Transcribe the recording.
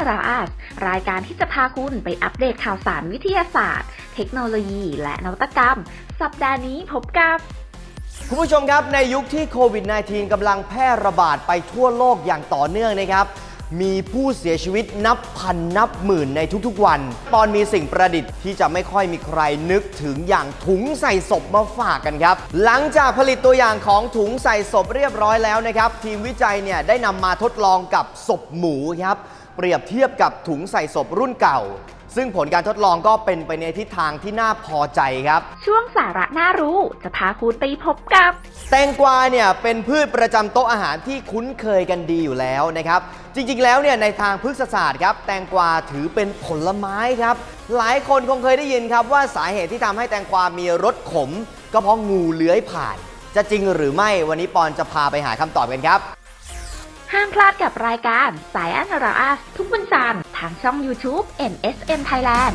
แซนราอัสรายการที่จะพาคุณไปอัปเดตข่าวสารวิทยาศาสตร์ เทคโนโลยี และนวัตกรรม สัปดาห์นี้พบกับ คุณผู้ชมครับในยุคที่โควิด -19 กำลังแพร่ระบาดไปทั่วโลกอย่างต่อเนื่องนะครับ มีผู้เสียชีวิตนับพันนับหมื่นในทุกๆวัน ตอนมีสิ่งประดิษฐ์ที่จะไม่ค่อยมีใครนึกถึงอย่างถุงใส่ศพมาฝากกันครับ หลังจากผลิตตัวอย่างของถุงใส่ศพเรียบร้อยแล้วนะครับ ทีมวิจัยเนี่ยได้นำมาทดลองกับศพหมูครับ เปรียบเทียบกับถุงใส่ศพรุ่นเก่า ซึ่งผลการทดลองก็เป็นไปในทิศทางที่น่าพอใจครับ ช่วงสาระน่ารู้จะพาคุณไปพบกับ แตงกวาเนี่ยเป็นพืชประจำโต๊ะอาหารที่คุ้นเคยกันดีอยู่แล้วนะครับ จริงๆ แล้วเนี่ยในทางพฤกษศาสตร์ครับแตงกวาถือเป็นผลไม้ครับ หลายคนคงเคยได้ยินครับว่าสาเหตุที่ทำให้แตงกวามีรสขม ก็เพราะงูเลื้อยผ่าน จะจริงหรือไม่วันนี้ปอนจะพาไปหาคำตอบกันครับ ห้ามพลาดกับรายการสายอันราอัสทุกวันจันทร์ทางช่อง YouTube MSM Thailand